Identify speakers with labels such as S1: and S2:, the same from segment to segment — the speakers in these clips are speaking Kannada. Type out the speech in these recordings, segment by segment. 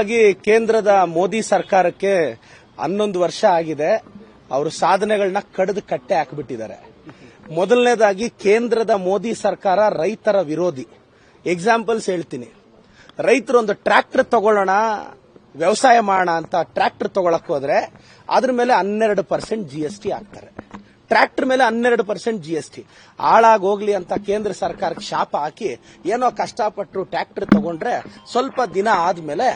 S1: ಹಾಗಾಗಿ ಕೇಂದ್ರದ ಮೋದಿ ಸರ್ಕಾರಕ್ಕೆ ಹನ್ನೊಂದು ವರ್ಷ ಆಗಿದೆ. ಅವರು ಸಾಧನೆಗಳನ್ನ ಕಡಿದು ಕಟ್ಟೆ ಹಾಕಿಬಿಟ್ಟಿದ್ದಾರೆ. ಮೊದಲನೇದಾಗಿ ಕೇಂದ್ರದ ಮೋದಿ ಸರ್ಕಾರ ರೈತರ ವಿರೋಧಿ. ಎಕ್ಸಾಂಪಲ್ಸ್ ಹೇಳ್ತೀನಿ. ರೈತರು ಒಂದು ಟ್ರ್ಯಾಕ್ಟರ್ ತಗೊಳ್ಳೋಣ, ವ್ಯವಸಾಯ ಮಾಡೋಣ ಅಂತ ಟ್ರ್ಯಾಕ್ಟರ್ ತಗೊಳಕ್ ಹೋದ್ರೆ ಅದ್ರ ಮೇಲೆ ಹನ್ನೆರಡು ಪರ್ಸೆಂಟ್ ಜಿ ಎಸ್ ಟಿ ಹಾಕ್ತಾರೆ. ಟ್ರ್ಯಾಕ್ಟರ್ ಮೇಲೆ ಹನ್ನೆರಡು ಪರ್ಸೆಂಟ್ ಜಿ ಎಸ್ ಅಂತ ಕೇಂದ್ರ ಸರ್ಕಾರಕ್ಕೆ ಶಾಪ ಹಾಕಿ ಏನೋ ಕಷ್ಟಪಟ್ಟು ಟ್ರ್ಯಾಕ್ಟರ್ ತಗೊಂಡ್ರೆ ಸ್ವಲ್ಪ ದಿನ ಆದ್ಮೇಲೆ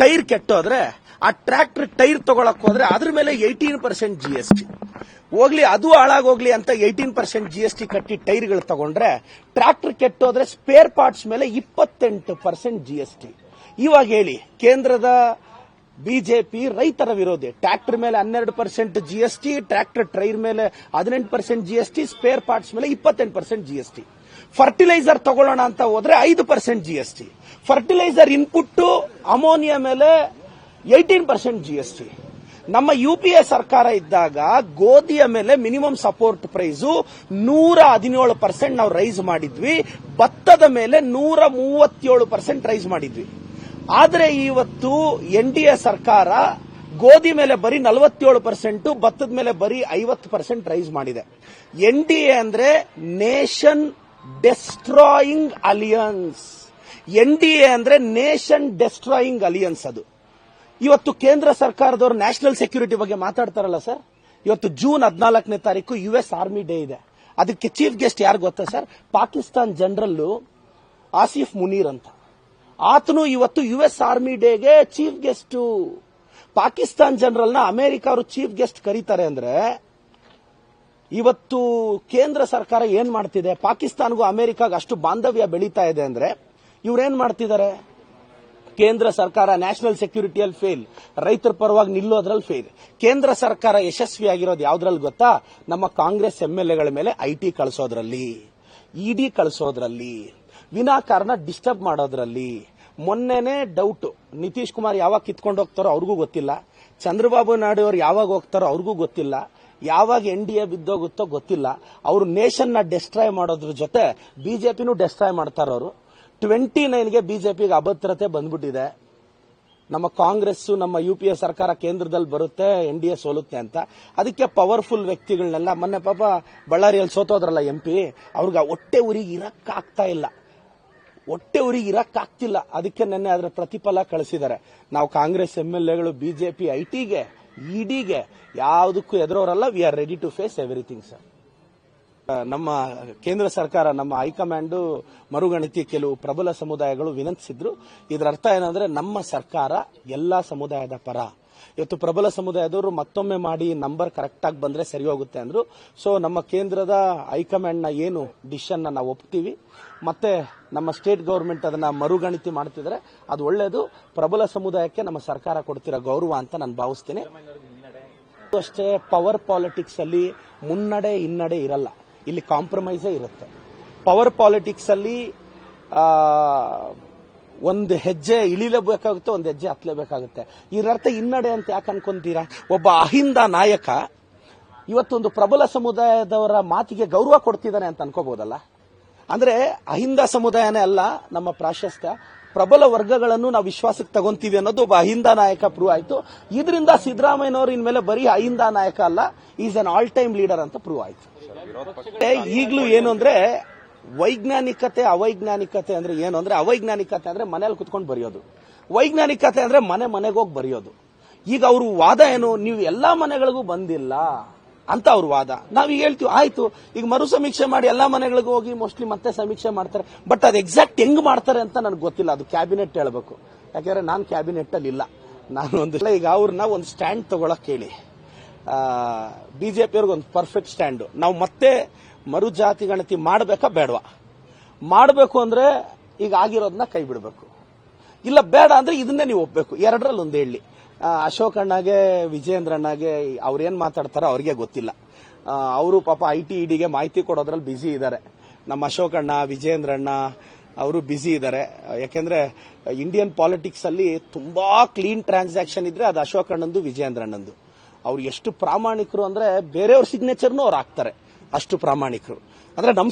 S1: ಟೈರ್ ಕೆಟ್ಟೋದ್ರೆ, ಆ ಟ್ರ್ಯಾಕ್ಟರ್ ಟೈರ್ ತಗೊಳಕ್ ಹೋದ್ರೆ ಅದ್ರ ಮೇಲೆ eighteen percent G S T ಹೋಗ್ಲಿ, ಅದು ಹಾಳಾಗೋಗ್ಲಿ ಅಂತ eighteen percent G S T ಕಟ್ಟಿ ಟೈರ್ಗಳು ತಗೊಂಡ್ರೆ, ಟ್ರ್ಯಾಕ್ಟರ್ ಕೆಟ್ಟೋದ್ರೆ ಸ್ಪೇರ್ ಪಾರ್ಟ್ಸ್ ಮೇಲೆ ಇಪ್ಪತ್ತೆಂಟು ಪರ್ಸೆಂಟ್ ಜಿ ಎಸ್ ಟಿ ಇವಾಗ ಹೇಳಿ, ಕೇಂದ್ರದ ಬಿಜೆಪಿ ರೈತರ ವಿರೋಧಿ, ಟ್ರ್ಯಾಕ್ಟರ್ ಮೇಲೆ ಹನ್ನೆರಡು percent G S T tractor tyre ಮೇಲೆ ಹದಿನೆಂಟು percent G S T spare parts ಮೇಲೆ ಇಪ್ಪತ್ತೆಂಟು percent G S T fertiliser ತಗೊಳ್ಳೋಣ ಅಂತ ಹೋದ್ರೆ ಐದು percent G S T fertiliser input ammonia ಮೇಲೆ eighteen percent G S T ನಮ್ಮ ಯು ಪಿ ಎ ಸರ್ಕಾರ ಇದ್ದಾಗ ಗೋಧಿಯ ಮೇಲೆ ಮಿನಿಮಮ್ ಸಪೋರ್ಟ್ ಪ್ರೈಸು ನೂರ ಹದಿನೇಳು ಪರ್ಸೆಂಟ್ ನಾವು ರೈಸ್ ಮಾಡಿದ್ವಿ. ಭತ್ತದ ಮೇಲೆ ನೂರ ಮೂವತ್ತೇಳು ಪರ್ಸೆಂಟ್ ರೈಸ್ ಮಾಡಿದ್ವಿ. ಆದರೆ ಇವತ್ತು ಎನ್ ಡಿ ಎ ಸರ್ಕಾರ ಗೋಧಿ ಮೇಲೆ ಬರೀ ನಲವತ್ತೇಳು ಪರ್ಸೆಂಟ್ ಭತ್ತದ ಮೇಲೆ ಬರೀ ಐವತ್ತು ಪರ್ಸೆಂಟ್ ರೈಸ್ ಮಾಡಿದೆ. ಎನ್ ಡಿ ಎ ಅಂದ್ರೆ nation destroying alliance N D A ಅಂದ್ರೆ ನೇಷನ್ ಡೆಸ್ಟ್ರಾಯಿಂಗ್ ಅಲಿಯನ್ಸ್ ಅದು. ಇವತ್ತು ಕೇಂದ್ರ ಸರ್ಕಾರದವರು ನ್ಯಾಷನಲ್ ಸೆಕ್ಯೂರಿಟಿ ಬಗ್ಗೆ ಮಾತಾಡ್ತಾರಲ್ಲ ಸರ್? ಇವತ್ತು ಜೂನ್ ಹದಿನಾಲ್ಕನೇ ತಾರೀಕು ಯು ಎಸ್ ಆರ್ಮಿ ಡೇ ಇದೆ. ಅದಕ್ಕೆ ಚೀಫ್ ಗೆಸ್ಟ್ ಯಾರು ಗೊತ್ತಾ ಸರ್? ಪಾಕಿಸ್ತಾನ್ ಜನರಲ್ ಆಸಿಫ್ ಮುನೀರ್ ಅಂತ. ಆತನು ಇವತ್ತು ಯು ಎಸ್ ಆರ್ಮಿ ಡೇಗೆ ಚೀಫ್ ಗೆಸ್ಟ್ ಪಾಕಿಸ್ತಾನ್ ಜನರಲ್ನ ಅಮೆರಿಕ ಅವರು ಚೀಫ್ ಗೆಸ್ಟ್ ಕರೀತಾರೆ ಅಂದ್ರೆ ಇವತ್ತು ಕೇಂದ್ರ ಸರ್ಕಾರ ಏನ್ ಮಾಡ್ತಿದೆ? ಪಾಕಿಸ್ತಾನಗೂ ಅಮೆರಿಕಾಗ ಅಷ್ಟು ಬಾಂಧವ್ಯ ಬೆಳೀತಾ ಇದೆ ಅಂದ್ರೆ ಇವ್ರೇನ್ ಮಾಡ್ತಿದ್ದಾರೆ? ಕೇಂದ್ರ ಸರ್ಕಾರ ನ್ಯಾಷನಲ್ ಸೆಕ್ಯೂರಿಟಿಯಲ್ಲಿ ಫೇಲ್. ರೈತರ ಪರವಾಗಿ ನಿಲ್ಲೋದ್ರಲ್ಲಿ ಫೇಲ್. ಕೇಂದ್ರ ಸರ್ಕಾರ ಯಶಸ್ವಿಯಾಗಿರೋದು ಯಾವ್ದ್ರಲ್ಲಿ ಗೊತ್ತಾ? ನಮ್ಮ ಕಾಂಗ್ರೆಸ್ ಎಂ ಎಲ್ ಎಗಳ ಮೇಲೆ ಐ ಟಿ ಕಳಿಸೋದ್ರಲ್ಲಿ. ಇಡಿ ಕಳಿಸೋದ್ರಲ್ಲಿ. ವಿನಾಕಾರಣ ಡಿಸ್ಟರ್ಬ್ ಮಾಡೋದ್ರಲ್ಲಿ. ಮೊನ್ನೆನೆ ಡೌಟ್ ನಿತೀಶ್ ಕುಮಾರ್ ಯಾವಾಗ ಕಿತ್ಕೊಂಡು ಹೋಗ್ತಾರೋ ಅವ್ರಿಗೂ ಗೊತ್ತಿಲ್ಲ. ಚಂದ್ರಬಾಬು ನಾಯ್ಡು ಅವ್ರು ಯಾವಾಗ ಹೋಗ್ತಾರೋ ಅವ್ರಿಗೂ ಗೊತ್ತಿಲ್ಲ. ಯಾವಾಗ ಎನ್ ಡಿ ಎ ಬಿದ್ದೋಗುತ್ತೋ ಗೊತ್ತಿಲ್ಲ. ಅವರು ನೇಷನ್ನ ಡೆಸ್ಟ್ರಾಯ್ ಮಾಡೋದ್ರ ಜೊತೆ ಬಿಜೆಪಿನೂ ಡೆಸ್ಟ್ರಾಯ್ ಮಾಡ್ತಾರ ಅವರು. ಟ್ವೆಂಟಿ ನೈನ್ಗೆ ಬಿಜೆಪಿಗೆ ಅಭದ್ರತೆ ಬಂದ್ಬಿಟ್ಟಿದೆ. ನಮ್ಮ ಕಾಂಗ್ರೆಸ್ ನಮ್ಮ ಯು ಪಿ ಎ ಸರ್ಕಾರ ಕೇಂದ್ರದಲ್ಲಿ ಬರುತ್ತೆ, ಎನ್ ಡಿ ಎ ಸೋಲುತ್ತೆ ಅಂತ. ಅದಕ್ಕೆ ಪವರ್ಫುಲ್ ವ್ಯಕ್ತಿಗಳನ್ನೆಲ್ಲ, ಮೊನ್ನೆ ಪಾಪ ಬಳ್ಳಾರಿಯಲ್ಲಿ ಸೋತೋದ್ರಲ್ಲ ಎಂ ಪಿ, ಅವ್ರಿಗೆ ಹೊಟ್ಟೆ ಊರಿಗೆ ಇರಕ್ಕಾಗ್ತಾ ಇಲ್ಲ. ಹೊಟ್ಟೆ ಊರಿಗೆ ಇರಕ್ಕಾಗ್ತಿಲ್ಲ. ಅದಕ್ಕೆ ನೆನ್ನೆ ಅದರ ಪ್ರತಿಫಲ ಕಳಿಸಿದ್ದಾರೆ. ನಾವು ಕಾಂಗ್ರೆಸ್ ಎಂ ಎಲ್ ಎಗಳು, ಬಿಜೆಪಿ ಐಟಿಗೆ ಟಿಗೆ ಇಡಿಗೆ ಯಾವುದಕ್ಕೂ ಎದುರೋರಲ್ಲ we are ready to face everything sir ನಮ್ಮ ಕೇಂದ್ರ ಸರ್ಕಾರ, ನಮ್ಮ ಹೈಕಮಾಂಡ್ ಮರುಗಣಿತಿ ಕೆಲವು ಪ್ರಬಲ ಸಮುದಾಯಗಳು ವಿನಂತಿಸಿದ್ರು. ಇದರ ಅರ್ಥ ಏನಂದ್ರೆ, ನಮ್ಮ ಸರ್ಕಾರ ಎಲ್ಲಾ ಸಮುದಾಯದ ಪರ ಇವತ್ತು ಪ್ರಬಲ ಸಮುದಾಯದವರು ಮತ್ತೊಮ್ಮೆ ಮಾಡಿ ನಂಬರ್ ಕರೆಕ್ಟ್ ಆಗಿ ಬಂದ್ರೆ ಸರಿ ಹೋಗುತ್ತೆ ಅಂದ್ರು. ಸೊ ನಮ್ಮ ಕೇಂದ್ರದ ಹೈಕಮಾಂಡ್ನ ಏನು ಡಿಸಿಷನ್ ನಾವು ಒಪ್ತೀವಿ. ಮತ್ತೆ ನಮ್ಮ ಸ್ಟೇಟ್ ಗೌರ್ಮೆಂಟ್ ಅದನ್ನ ಮರುಗಣಿತಿ ಮಾಡ್ತಿದ್ರೆ. ಅದು ಒಳ್ಳೇದು. ಪ್ರಬಲ ಸಮುದಾಯಕ್ಕೆ ನಮ್ಮ ಸರ್ಕಾರ ಕೊಡ್ತಿರೋ ಗೌರವ ಅಂತ ನಾನು ಭಾವಿಸ್ತೀನಿ. ಅಷ್ಟೇ ಪವರ್ ಪಾಲಿಟಿಕ್ಸ್ ಅಲ್ಲಿ ಮುನ್ನಡೆ ಹಿನ್ನಡೆ ಇರಲ್ಲ. ಇಲ್ಲಿ ಕಾಂಪ್ರಮೈಸೇ ಇರುತ್ತೆ. ಪವರ್ ಪಾಲಿಟಿಕ್ಸ್ ಅಲ್ಲಿ ಆ, ಒಂದು ಹೆಜ್ಜೆ ಇಳಿಲೇಬೇಕಾಗುತ್ತೆ ಒಂದು ಹೆಜ್ಜೆ ಹತ್ತಲೇಬೇಕಾಗುತ್ತೆ. ಇದರರ್ಥ ಹಿನ್ನಡೆ ಅಂತ ಯಾಕೆ ಅನ್ಕೊಂತೀರಾ? ಒಬ್ಬ ಅಹಿಂದ ನಾಯಕ ಇವತ್ತೊಂದು ಪ್ರಬಲ ಸಮುದಾಯದವರ ಮಾತಿಗೆ ಗೌರವ ಕೊಡ್ತಿದ್ದಾನೆ ಅಂತ ಅನ್ಕೋಬಹುದಲ್ಲ? ಅಂದ್ರೆ ಅಹಿಂದ ಸಮುದಾಯನೇ ಅಲ್ಲ ನಮ್ಮ ಪ್ರಾಶಸ್ತ್ಯ. ಪ್ರಬಲ ವರ್ಗಗಳನ್ನು ನಾವು ವಿಶ್ವಾಸಕ್ಕೆ ತಗೊಂತೀವಿ ಅನ್ನೋದು ಒಬ್ಬ ಅಹಿಂದ ನಾಯಕ ಪ್ರೂವ್ ಆಯಿತು. ಇದರಿಂದ ಸಿದ್ದರಾಮಯ್ಯನವರು ಇನ್ಮೇಲೆ ಬರೀ ಅಹಿಂದ ನಾಯಕ ಅಲ್ಲ is an all time leader ಅಂತ ಪ್ರೂವ್ ಆಯ್ತು. ಈಗಲೂ ಏನು ಅಂದ್ರೆ ವೈಜ್ಞಾನಿಕತೆ, ಅವೈಜ್ಞಾನಿಕತೆ ಅಂದ್ರೆ ಏನು? ಅಂದ್ರೆ ಅವೈಜ್ಞಾನಿಕತೆ ಅಂದ್ರೆ ಮನೇಲಿ ಕುತ್ಕೊಂಡು ಬರೆಯೋದು. ವೈಜ್ಞಾನಿಕತೆ ಅಂದ್ರೆ ಮನೆ ಮನೆಗೆ ಹೋಗಿ ಬರೆಯೋದು. ಈಗ ಅವರು ವಾದ ಏನು? ನೀವು ಎಲ್ಲಾ ಮನೆಗಳಿಗೂ ಬಂದಿಲ್ಲ ಅಂತ ಅವ್ರ ವಾದ. ನಾವೀಗ ಹೇಳ್ತೀವಿ, ಆಯ್ತು, ಈಗ ಮರು ಸಮೀಕ್ಷೆ ಮಾಡಿ ಎಲ್ಲಾ ಮನೆಗಳಿಗೂ ಹೋಗಿ ಮೋಸ್ಟ್ಲಿ ಮತ್ತೆ ಸಮೀಕ್ಷೆ ಮಾಡ್ತಾರೆ. ಬಟ್ ಅದು ಎಕ್ಸಾಕ್ಟ್ ಹೆಂಗ್ ಮಾಡ್ತಾರೆ ಅಂತ ನನಗೆ ಗೊತ್ತಿಲ್ಲ. ಅದು ಕ್ಯಾಬಿನೆಟ್ ಹೇಳ್ಬೇಕು. ಯಾಕಂದ್ರೆ ನಾನು ಕ್ಯಾಬಿನೆಟ್ ಅಲ್ಲಿ ಇಲ್ಲ. ನಾನು ಒಂದು ಈಗ ಅವ್ರನ್ನ ಒಂದು ಸ್ಟ್ಯಾಂಡ್ ತಗೊಳಕ್ ಹೇಳಿ. ಬಿಜೆಪಿ ಅವ್ರಿಗೆ ಒಂದು ಪರ್ಫೆಕ್ಟ್ ಸ್ಟ್ಯಾಂಡ್ ನಾವು ಮತ್ತೆ ಮರು ಜಾತಿ ಗಣತಿ ಮಾಡಬೇಕಾ ಬೇಡವಾ? ಮಾಡಬೇಕು ಅಂದ್ರೆ ಈಗ ಆಗಿರೋದನ್ನ ಕೈ ಬಿಡಬೇಕು. ಇಲ್ಲ ಬೇಡ ಅಂದ್ರೆ ಇದನ್ನೇ ನೀವು ಒಪ್ಪಬೇಕು ಎರಡರಲ್ಲಿ ಒಂದು ಹೇಳಿ. ಅಶೋಕ್ ಅಣ್ಣಗೆ, ವಿಜಯೇಂದ್ರ ಅಣ್ಣಗೆ ಅವ್ರೇನ್ ಮಾತಾಡ್ತಾರೋ ಅವ್ರಿಗೆ ಗೊತ್ತಿಲ್ಲ. ಅವರು ಪಾಪ ಐ ಟಿ ಇಡಿಗೆ ಮಾಹಿತಿ ಕೊಡೋದ್ರಲ್ಲಿ ಬ್ಯುಸಿ ಇದ್ದಾರೆ ನಮ್ಮ ಅಶೋಕ್ ಅಣ್ಣ, ವಿಜಯೇಂದ್ರ ಅಣ್ಣ ಅವರು ಬ್ಯುಸಿ ಇದ್ದಾರೆ ಯಾಕೆಂದ್ರೆ ಇಂಡಿಯನ್ ಪಾಲಿಟಿಕ್ಸ್ ಅಲ್ಲಿ ತುಂಬಾ ಕ್ಲೀನ್ ಟ್ರಾನ್ಸಾಕ್ಷನ್ ಇದ್ರೆ ಅದು ಅಶೋಕ್ ಅಣ್ಣಂದು, ವಿಜಯೇಂದ್ರ ಅಣ್ಣಂದು. ಅವ್ರು ಎಷ್ಟು ಪ್ರಾಮಾಣಿಕರು ಅಂದ್ರೆ ಬೇರೆಯವ್ರ ಸಿಗ್ನೇಚರ್ನು ಅವ್ರು ಹಾಕ್ತಾರೆ. ಅಷ್ಟು ಪ್ರಾಮಾಣಿಕರು. ಅಂದ್ರೆ ನಮ್ಮ